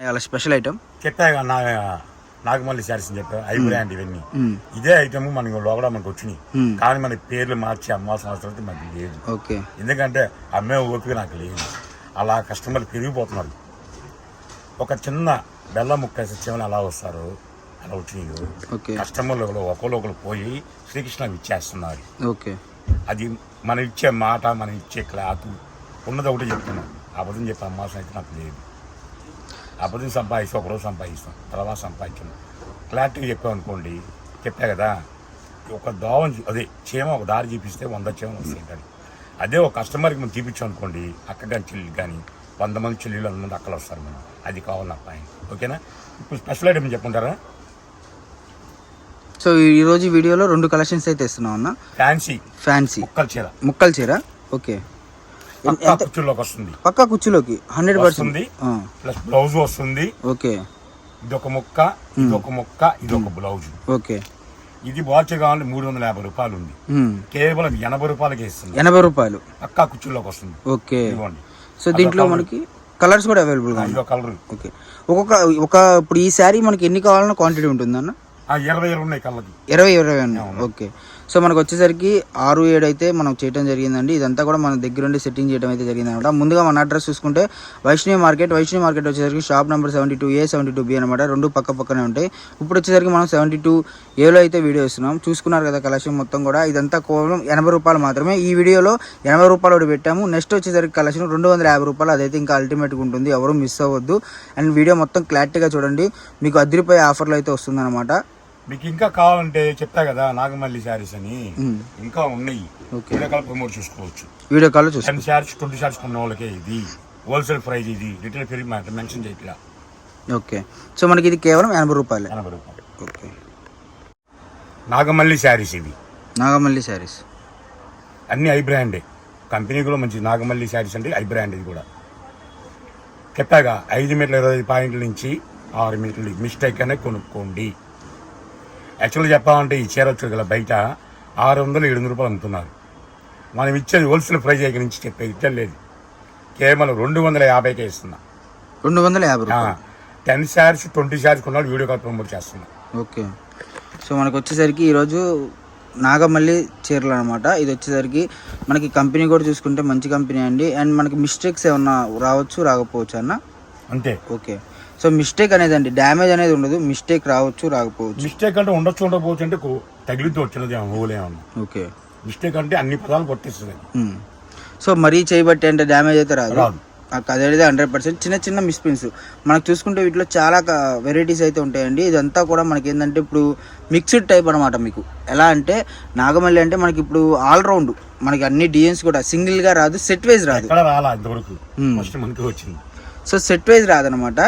అలా special item? చెప్పాగా నా నాగమల్లి శారీస్ అని చెప్పా ఐ బ్రాండ్ ఇవన్నీ. ఇదే ఐటమ్ మనకి లోపల మనకు వచ్చినాయి. కానీ మన పేర్లు మార్చి అమ్మాల్సిన అవసరం అయితే మనకి లేదు. ఓకే. ఎందుకంటే అమ్మే ఓపిక నాకు లేదు. అలా కస్టమర్లు పెరిగిపోతున్నారు. ఒక చిన్న బెల్లం ముక్క సత్యమని అలా వస్తారు అలా వచ్చినాయి. కస్టమర్లు ఒకరు ఒకరు ఒకరు పోయి శ్రీకృష్ణ ఇచ్చేస్తున్నారు. ఓకే. అది మనం ఇచ్చే మాట మనం ఇచ్చే క్లాత్ ఉన్నది ఒకటి చెప్తున్నాం అబద్ధం చెప్పే అమ్మాల్సిన అయితే నాకు లేదు. అబద్ధం సంపాదిస్తాం ఒకరోజు సంపాదిస్తాం తర్వాత సంపాదించాం క్లారిటీగా చెప్పాం అనుకోండి చెప్పా కదా ఒక దోవం అదే చీమ ఒక దారి చూపిస్తే వంద చీమ వస్తాయి కానీ అదే ఒక కస్టమర్కి మనం చూపించాం అనుకోండి అక్క కానీ చెల్లి కానీ వంద మంది చెల్లెళ్ళు వంద మంది అక్కలు వస్తారు మనం. అది కావాలి నా పాయింట్ ఓకేనా? ఇప్పుడు స్పెషల్ ఐటమ్ చెప్పుకుంటారా సో ఈ రోజు వీడియోలో రెండు కలెక్షన్స్ అయితే ఇస్తున్నాం అన్న. ఫ్యాన్సీ. ఫ్యాన్సీ. ముక్కల చీర. ముక్కల చీర? ఓకే. పక్కా కుర్చీలోకి వస్తుంది. పక్కా కుర్చీలోకి హండ్రెడ్ పర్సెంట్ ప్లస్ బ్లౌజ్ వస్తుంది. ఓకే. ఇదొక ముక్క ఇదొక ముక్క ఇదొక బ్లౌజ్. ఓకే. ఇది వాచ్ కావాలి మూడు వందల యాభై రూపాయలు ఉంది. కేవలం ఎనభై రూపాయలకి ఇస్తుంది. ఎనభై రూపాయలు. పక్కా కుర్చీలోకి వస్తుంది. ఓకే. ఇదిగోండి. సో దీంట్లో మనకి కలర్స్ కూడా ఉన్నాయి. ఇదో కలర్ ఓకే. ఒక్కొక్క ఒక ఇప్పుడు ఈ శారీ మనకి ఎన్ని కావాలన్నా క్వాంటిటీ ఉంటుందన్న? ఇరవై ఇరవై ఉన్నాయి కళ్ళకి. ఇరవై ఇరవై అండి ఓకే. సో మనకు వచ్చేసరికి ఆరు ఏడు అయితే మనం చేయడం జరిగిందండి. ఇదంతా కూడా మన దగ్గరుండి సెట్టింగ్ చేయడం అయితే జరిగింది అనమాట ముందుగా మన అడ్రస్ చూసుకుంటే వైష్ణవి మార్కెట్ వైష్ణవి మార్కెట్ వచ్చేసరికి shop number seventy two A seventy two B అనమాట రెండు పక్క పక్కనే ఉంటాయి. ఇప్పుడు వచ్చేసరికి మనం సెవెంటీ టూ ఏలో అయితే వీడియో ఇస్తున్నాం. చూసుకున్నారు కదా కలెక్షన్ మొత్తం కూడా. ఇదంతా కేవలం ఎనభై రూపాయలు మాత్రమే. ఈ వీడియోలో ఎనభై రూపాయలు ఒకటి పెట్టాము. నెక్స్ట్ వచ్చేసరికి కలెక్షన్ రెండు వందల యాభై రూపాయలు. అదైతే ఇంకా అల్టిమేట్గా ఉంటుంది. ఎవరు మిస్ అవ్వద్దు. అండ్ వీడియో మొత్తం క్లారిటీగా చూడండి. మీకు అదిరిపోయే ఆఫర్లు అయితే వస్తుందన్నమాట. మీకు ఇంకా కావాలంటే చెప్తా కదా నాగమల్లి శారీస్ అని. ఇంకా ఉన్నాయి. వీడియో కాల్ ప్రమోట్ చేసుకోవచ్చు. వీడియో చూస్తాం టెన్ శారీస్ ట్వంటీ శారీస్ కొన్న వాళ్ళకే ఇది. హోల్సేల్ ప్రైస్ ఇది. రిటైల్ పెరిగి మెన్షన్ చేయట్లా. ఓకే. సో మనకి ఇది కేవలం ఎనభై రూపాయలే. ఎనభై రూపాయలు. ఓకే. నాగమల్లి శారీస్ ఇవి. నాగమల్లి శారీస్. అన్ని ఐ బ్రాండే. కంపెనీ కూడా మంచి నాగమల్లి శారీస్ అంటే ఐ బ్రాండ్ ఇది కూడా. చెప్పాగా ఐదు మీటర్ల ఇరవై ఐదు పాయింట్ల నుంచి ఆరు మీటర్లు. మిస్టేక్ అనే కొనుక్కోండి. యాక్చువల్గా చెప్పాలంటే ఈ చీర వచ్చి గల బయట ఆరు వందలు ఏడు వందల రూపాయలు అమ్ముతున్నారు. మనం ఇచ్చేది హోల్సేల్ ప్రైస్ దగ్గర నుంచి చెప్పే ఇచ్చం లేదు. కేవలం రెండు వందల యాభైకే ఇస్తున్నా. రెండు వందల యాభై టెన్ శారీస్ ట్వంటీ శారీస్ కొన్నాడు వీడియో కాల్ ప్రమోట్ చేస్తున్నా. ఓకే. సో మనకు వచ్చేసరికి ఈరోజు నాగమల్లి చీరలు అనమాట ఇది వచ్చేసరికి మనకి కంపెనీ కూడా చూసుకుంటే మంచి కంపెనీ అండి. అండ్ మనకి మిస్టేక్స్ ఏమన్నా రావచ్చు రాకపోవచ్చు అన్న? అంతే. ఓకే. సో మిస్టేక్ అనేది అండి డ్యామేజ్ అనేది ఉండదు మిస్టేక్ రావచ్చు రాకపోవచ్చు. మిస్టేక్ అంటే ఉండొచ్చు ఉండకపోవచ్చు అంటే తగిలితే వచ్చినది ఓకే. మిస్టేక్ అంటే అన్ని పదాలు కొట్టేస్తుంది మ్మ్. సో మరీ చేయబట్టి అంటే డ్యామేజ్ అయితే రాదు. అదేది హండ్రెడ్ పర్సెంట్. చిన్న చిన్న మిస్ప్రింట్స్ మనకు చూసుకుంటే వీటిలో చాలా వెరైటీస్ అయితే ఉంటాయండి. ఇదంతా కూడా మనకి ఏంటంటే ఇప్పుడు మిక్స్డ్ టైప్ అనమాట మీకు. ఎలా అంటే నాగమల్లి అంటే మనకి ఇప్పుడు ఆల్రౌండ్ మనకి అన్ని డిజైన్స్ కూడా సింగిల్గా రాదు సెట్ వైజ్ రాదు. ఫస్ట్ వచ్చింది. సో సెట్ వైజ్ రాదనమాట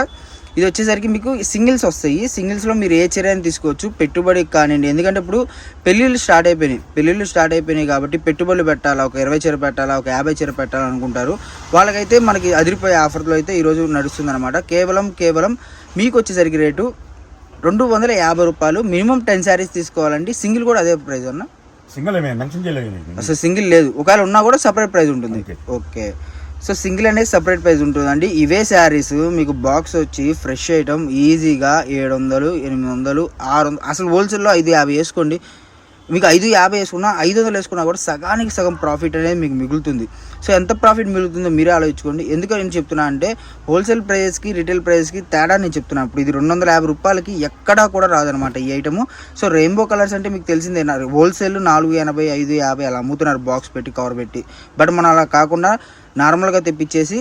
ఇది వచ్చేసరికి మీకు సింగిల్స్ వస్తాయి. సింగిల్స్లో మీరు ఏ చీర అయినా తీసుకోవచ్చు. పెట్టుబడి కానివ్వండి. ఎందుకంటే ఇప్పుడు పెళ్ళిళ్ళు స్టార్ట్ అయిపోయినాయి. పెళ్ళిళ్ళు స్టార్ట్ అయిపోయినాయి కాబట్టి పెట్టుబడులు పెట్టాలా? ఒక ఇరవై చీర పెట్టాలా? ఒక యాభై చీర పెట్టాలా అనుకుంటారు వాళ్ళకైతే మనకి అదిరిపోయే ఆఫర్లో అయితే ఈరోజు నడుస్తుంది అనమాట కేవలం కేవలం మీకు వచ్చేసరికి రేటు రెండు వందల యాభై రూపాయలు. మినిమం టెన్ శారీస్ తీసుకోవాలండి. సింగిల్ కూడా అదే ప్రైస్ అన్న? సింగిల్. అసలు సింగిల్ లేదు. ఒకవేళ ఉన్నా కూడా సపరేట్ ప్రైస్ ఉంటుంది. ఓకే. సో సింగిల్ అనేది సపరేట్ ప్రైస్ ఉంటుందండి. ఇవే శారీస్ మీకు బాక్స్ వచ్చి ఫ్రెష్ ఐటమ్ ఈజీగా ఏడు వందలు ఎనిమిది వందలు ఆరు వందలు. అసలు హోల్సేల్లో ఐదు యాభై వేసుకోండి. మీకు ఐదు యాభై వేసుకున్నా ఐదు వందలు వేసుకున్నా కూడా సగానికి సగం ప్రాఫిట్ అనేది మీకు మిగులుతుంది. సో ఎంత ప్రాఫిట్ మిగులుతుందో మీరే ఆలోచించుకోండి. ఎందుకు నేను చెప్తున్నా అంటే హోల్సేల్ ప్రైస్కి రిటైల్ ప్రైస్కి తేడా నేను చెప్తున్నాను ఇప్పుడు ఇది రెండు వందల యాభై రూపాయలకి ఎక్కడా కూడా రాదనమాట ఈ ఐటమ్ సో రెయిన్బో కలర్స్ అంటే మీకు తెలిసిందే హోల్సేల్ నాలుగు ఎనభై ఐదు యాభై అలా అమ్ముతున్నారు బాక్స్ పెట్టి కవర్ పెట్టి. బట్ మనం అలా కాకుండా నార్మల్గా తెప్పించేసి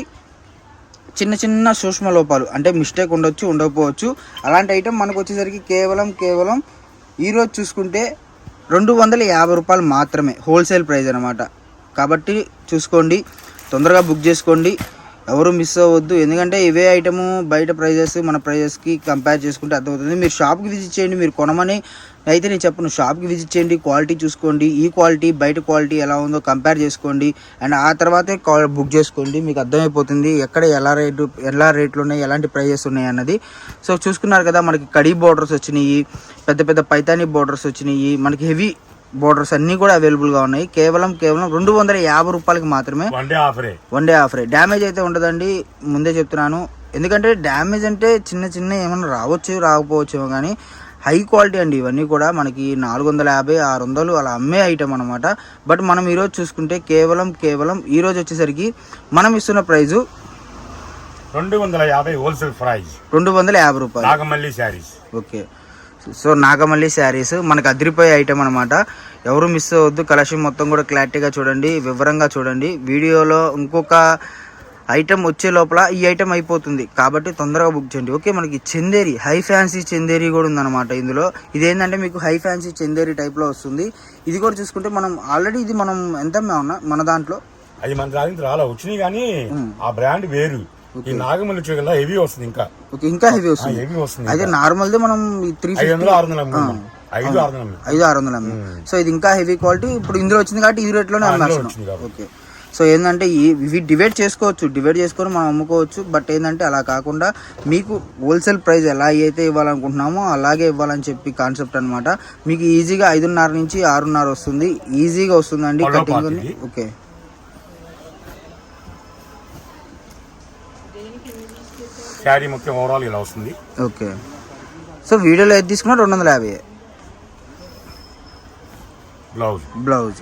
చిన్న చిన్న సూక్ష్మ లోపాలు అంటే మిస్టేక్ ఉండొచ్చు ఉండకపోవచ్చు. అలాంటి ఐటమ్ మనకు వచ్చేసరికి కేవలం కేవలం ఈరోజు చూసుకుంటే రెండు వందల యాభై రూపాయలు మాత్రమే హోల్సేల్ ప్రైస్ అనమాట కాబట్టి చూసుకోండి తొందరగా బుక్ చేసుకోండి. ఎవరు మిస్ అవ్వద్దు. ఎందుకంటే ఇవే ఐటము బయట ప్రైజెస్ మన ప్రైజెస్కి కంపేర్ చేసుకుంటే అర్థమవుతుంది. మీరు షాప్కి విజిట్ చేయండి మీరు కొనమని అయితే నేను చెప్పను. షాప్కి విజిట్ చేయండి క్వాలిటీ చూసుకోండి. ఈ క్వాలిటీ బయట క్వాలిటీ ఎలా ఉందో కంపేర్ చేసుకోండి. అండ్ ఆ తర్వాతే బుక్ చేసుకోండి. మీకు అర్థమైపోతుంది ఎక్కడ ఎలా రేటు ఎలా రేట్లు ఉన్నాయి ఎలాంటి ప్రైజెస్ ఉన్నాయి అన్నది. సో చూసుకున్నారు కదా మనకి కడీ బోర్డర్స్ వచ్చినాయి పెద్ద పెద్ద పైతానీ బోర్డర్స్ వచ్చినాయి. మనకి హెవీ బోర్డర్స్ అన్నీ కూడా అవైలబుల్గా ఉన్నాయి. కేవలం కేవలం రెండు వందల యాభై రూపాయలకి మాత్రమే వన్ డే ఆఫరే వన్ డే ఆఫర్ డ్యామేజ్ అయితే ఉండదండి. ముందే చెప్తున్నాను. ఎందుకంటే డ్యామేజ్ అంటే చిన్న చిన్న ఏమైనా రావచ్చు రాకపోవచ్చేమో కానీ హై క్వాలిటీ అండి ఇవన్నీ కూడా. మనకి నాలుగు వందల యాభై ఆరు వందలు అలా అమ్మే ఐటమ్ అనమాట బట్ మనం ఈరోజు చూసుకుంటే కేవలం కేవలం ఈరోజు వచ్చేసరికి మనం ఇస్తున్న ప్రైజు రెండు వందల యాభై హోల్సేల్ ప్రైజ్. రెండు వందల యాభై రూపాయలు. Nagamalli sarees. Okay. So Nagamalli sarees మనకు అదిరిపోయే ఐటమ్ అనమాట ఎవరు మిస్ అవ్వద్దు కలెక్షన్ మొత్తం కూడా క్లారిటీగా చూడండి వివరంగా చూడండి. వీడియోలో ఇంకొక ఐటమ్ వచ్చే లోపల ఈ ఐటమ్ అయిపోతుంది. కాబట్టి తొందరగా బుక్ చేయండి. ఓకే మనకి చందేరి హై ఫ్యాన్సీ చందేరి కూడా ఉందన్నమాట ఇందులో. ఇదేంటంటే మీకు హై ఫ్యాన్సీ చందేరి టైప్లో వస్తుంది. ఇది కూడా చూసుకుంటే మనం ఆల్రెడీ ఇది మనం ఎంత ఉన్నా మన దాంట్లో? అది మన దానికి రాలా. వచ్చినాయి కానీ ఆ బ్రాండ్ వేరు. ఈ నాగమల్లి చూగల హెవీ వస్తుంది ఇంకా. ఓకే ఇంకా హెవీ వస్తుంది. హెవీ వస్తుంది అయితే నార్మల్ది మనం త్రీ ఐదు వందలు ఆరు వందలు ఐదు ఆరు వందలు అమ్ముకున్నాం. ఐదు ఆరు వందలు సో ఇది ఇంకా హెవీ క్వాలిటీ ఇప్పుడు ఇందులో వచ్చింది కాబట్టి ఈ రేట్లోనే అమ్మేస్తున్నాం. ఓకే. సో ఏంటంటే ఇవి డివైడ్ చేసుకోవచ్చు. డివైడ్ చేసుకొని మనం అమ్ముకోవచ్చు. బట్ ఏంటంటే అలా కాకుండా మీకు హోల్సేల్ ప్రైస్ ఎలా అయితే ఇవ్వాలనుకుంటున్నామో అలాగే ఇవ్వాలని చెప్పి కాన్సెప్ట్ అన్నమాట. మీకు ఈజీగా ఐదున్నర నుంచి ఆరున్నర వస్తుంది. ఈజీగా వస్తుందండి కటింగ్. ఓకే. శారీ మొత్తం ఓవరాల్ ఇలా వస్తుంది. ఓకే. సో వీడియోలో ఏది తీసుకున్నా రెండు వందల యాభై బ్లౌజ్ బ్లౌజ్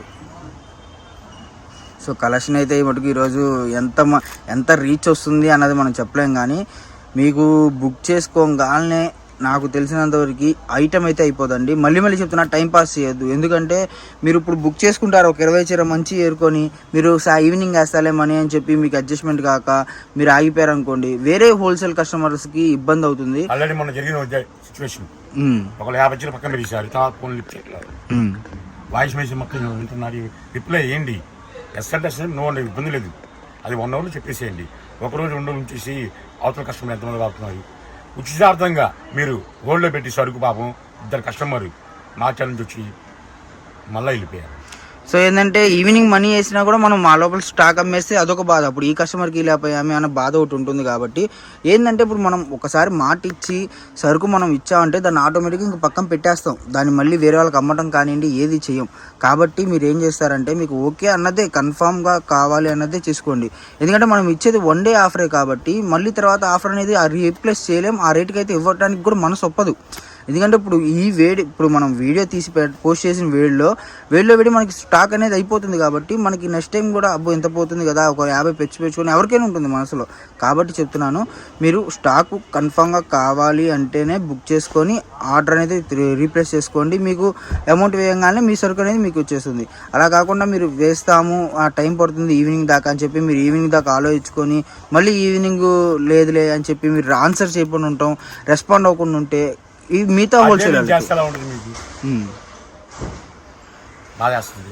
సో కలెక్షన్ అయితే ఈ మటుకు ఈరోజు ఎంత ఎంత రీచ్ వస్తుంది అన్నది మనం చెప్పలేం కానీ మీకు బుక్ చేసుకోగానే నాకు తెలిసినంతవరకు ఐటమ్ అయితే అయిపోదండి. మళ్ళీ మళ్ళీ చెప్తున్నా టైం పాస్ చేయొద్దు. ఎందుకంటే మీరు ఇప్పుడు బుక్ చేసుకుంటారు ఒక ఇరవై చీర మంచి ఏరుకొని మీరు సా ఈవినింగ్ వేస్తాలే మనీ అని చెప్పి మీకు అడ్జస్ట్మెంట్ కాక మీరు ఆగిపోయారు అనుకోండి వేరే హోల్సేల్ కస్టమర్స్కి ఇబ్బంది అవుతుంది. ఆల్రెడీ మొన్న జరిగిన సిచ్యువేషన్ ఒకళ్ళు యాభై వచ్చిన పక్కన ఫోన్ లిఫ్ట్ చేయట్లేదు. ఉమ్. వాయిస్ మెసేజ్ మొత్తం వింటున్నారు. రిప్లై చేయండి. ఎస్ అంటే నో అంటే ఇబ్బంది లేదు. అది వన్ అవర్లో చెప్పేసేయండి. ఒకరోజు రెండు ఉంచేసి అవతల కస్టమర్ ఎంతమంది వాడుతున్నారు? ఉచితార్థంగా మీరు గోల్డ్లో పెట్టి సరుకు పాపం ఇద్దరు కస్టమర్ మా ఛానల్ నుంచి వచ్చి మళ్ళీ వెళ్ళిపోయారు. సో ఏంటంటే ఈవినింగ్ మనీ వేసినా కూడా మనం మా లోపల స్టాక్ అమ్మేస్తే అదొక బాధ. అప్పుడు ఈ కస్టమర్కి లేకపోయామే అన్న బాధ ఒకటి ఉంటుంది కాబట్టి ఏంటంటే ఇప్పుడు మనం ఒకసారి మాట ఇచ్చి సరుకు మనం ఇచ్చామంటే దాన్ని ఆటోమేటిక్గా ఇంక పక్కన పెట్టేస్తాం. దాన్ని మళ్ళీ వేరే వాళ్ళకి అమ్మటం కానివ్వండి ఏది చేయం. కాబట్టి మీరు ఏం చేస్తారంటే మీకు ఓకే అన్నదే కన్ఫామ్గా కావాలి అన్నదే చేసుకోండి. ఎందుకంటే మనం ఇచ్చేది వన్ డే ఆఫరే కాబట్టి మళ్ళీ తర్వాత ఆఫర్ అనేది ఆ రీప్లేస్ చేయలేం. ఆ రేట్కి అయితే ఇవ్వడానికి కూడా మనసు ఒప్పదు. ఎందుకంటే ఇప్పుడు ఈ వేడి ఇప్పుడు మనం వీడియో తీసి పోస్ట్ చేసిన వేడిలో వేడిలో వేడి మనకి స్టాక్ అనేది అయిపోతుంది కాబట్టి మనకి నెక్స్ట్ టైం కూడా అబ్బో ఎంత పోతుంది కదా ఒక యాభై పెంచి పెంచుకొని ఎవరికైనా ఉంటుంది మనసులో. కాబట్టి చెప్తున్నాను మీరు స్టాక్ కన్ఫామ్గా కావాలి అంటేనే బుక్ చేసుకొని ఆర్డర్ అనేది రీప్లేస్ చేసుకోండి. మీకు అమౌంట్ వేయగానే మీ సరుకు అనేది మీకు వచ్చేస్తుంది. అలా కాకుండా మీరు వేస్తాము ఆ టైం పడుతుంది ఈవినింగ్ దాకా అని చెప్పి మీరు ఈవినింగ్ దాకా ఆలోచించుకొని మళ్ళీ ఈవినింగ్ లేదులే అని చెప్పి మీరు ఆన్సర్ చేయకుండా ఉంటాం రెస్పాండ్ అవ్వకుండా ఉంటే ఈ మిగతా హోల్సేల్ అదే చేస్తే ఎలా ఉంటుంది మీకు బాధ వేస్తుంది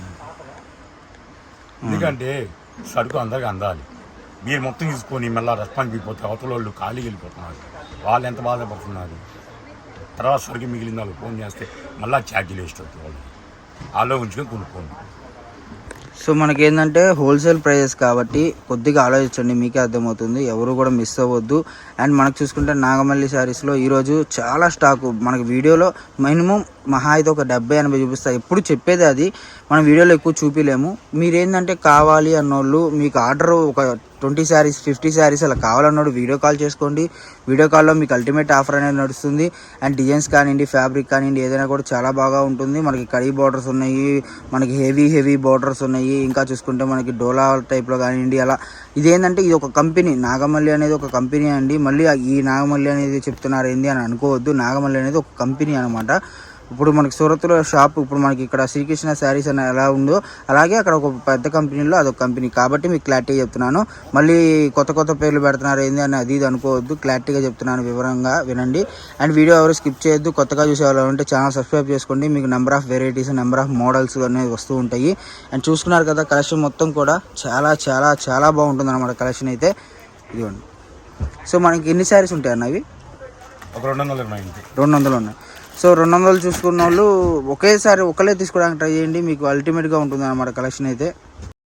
ఎందుకంటే సరుకు అందరికి అందాలి. మీరు మొత్తం తీసుకొని మళ్ళీ రెస్పాన్స్ అయిపోతే అవతల వాళ్ళు ఖాళీకి వెళ్ళిపోతున్నారు. వాళ్ళు ఎంత బాధపడుతున్నారు? తర్వాత సరుకు మిగిలిన వాళ్ళు ఫోన్ చేస్తే మళ్ళీ ఛార్జీలు వేస్ట్ అవుతుంది వాళ్ళు ఆలోచించుకొని కొనుక్కోండి. సో మనకి ఏంటంటే హోల్సేల్ ప్రైజెస్ కాబట్టి కొద్దిగా ఆలోచించండి మీకే అర్థమవుతుంది. ఎవరు కూడా మిస్ అవ్వద్దు. అండ్ మనకు చూసుకుంటే నాగమల్లి శారీస్లో ఈరోజు చాలా స్టాకు. మనకి వీడియోలో మినిమం మహా అయితే ఒక డెబ్బై ఎనభై చూపిస్తాయి ఎప్పుడు చెప్పేది అది. మనం వీడియోలో ఎక్కువ చూపిలేము. మీరేంటంటే కావాలి అన్నోళ్ళు మీకు ఆర్డర్ ఒక ట్వంటీ శారీస్ ఫిఫ్టీ శారీస్ అలా కావాలన్నాడు వీడియో కాల్ చేసుకోండి. వీడియో కాల్లో మీకు అల్టిమేట్ ఆఫర్ అనేది నడుస్తుంది. అండ్ డిజైన్స్ కానివ్వండి ఫ్యాబ్రిక్ కానివ్వండి ఏదైనా కూడా చాలా బాగా ఉంటుంది. మనకి కడీ బార్డర్స్ ఉన్నాయి మనకి హెవీ హెవీ బార్డర్స్ ఉన్నాయి. ఇంకా చూసుకుంటే మనకి డోలా టైప్లో కానివ్వండి అలా. ఇదేంటంటే ఇది ఒక కంపెనీ నాగమల్లి అనేది ఒక కంపెనీ అండి. మళ్ళీ ఈ నాగమల్లి అనేది చెప్తున్నారు ఏంది అని అనుకోవద్దు. నాగమల్లి అనేది ఒక కంపెనీ అనమాట. ఇప్పుడు మనకి సూరత్లో షాప్ ఇప్పుడు మనకి ఇక్కడ శ్రీకృష్ణ శారీస్ అని ఎలా ఉందో అలాగే అక్కడ ఒక పెద్ద కంపెనీలో అదొక కంపెనీ. కాబట్టి మీకు క్లారిటీ చెప్తున్నాను. మళ్ళీ కొత్త కొత్త పేర్లు పెడుతున్నారు. ఏంది అని అది ఇది అనుకోవద్దు. క్లారిటీగా చెప్తున్నాను వివరంగా వినండి. అండ్ వీడియో ఎవరు స్కిప్ చేయొద్దు. కొత్తగా చూసే వాళ్ళు ఉంటే ఛానల్ సబ్స్క్రైబ్ చేసుకోండి. మీకు number of varieties number of models అనేవి వస్తూ ఉంటాయి. అండ్ చూసుకున్నారు కదా కలెక్షన్ మొత్తం కూడా చాలా చాలా చాలా బాగుంటుంది అనమాట కలెక్షన్ అయితే. ఇదిగోండి. సో మనకి ఎన్ని శారీస్ ఉంటాయి అన్నవి ఒక రెండు వందల ఇంటి రెండు వందలు ఉన్నాయి. సో రెండు వందలు చూసుకున్న వాళ్ళు ఒకేసారి ఒకలే తీసుకోవడానికి ట్రై చేయండి. మీకు అల్టిమేట్గా ఉంటుంది అన్నమాట కలెక్షన్ అయితే.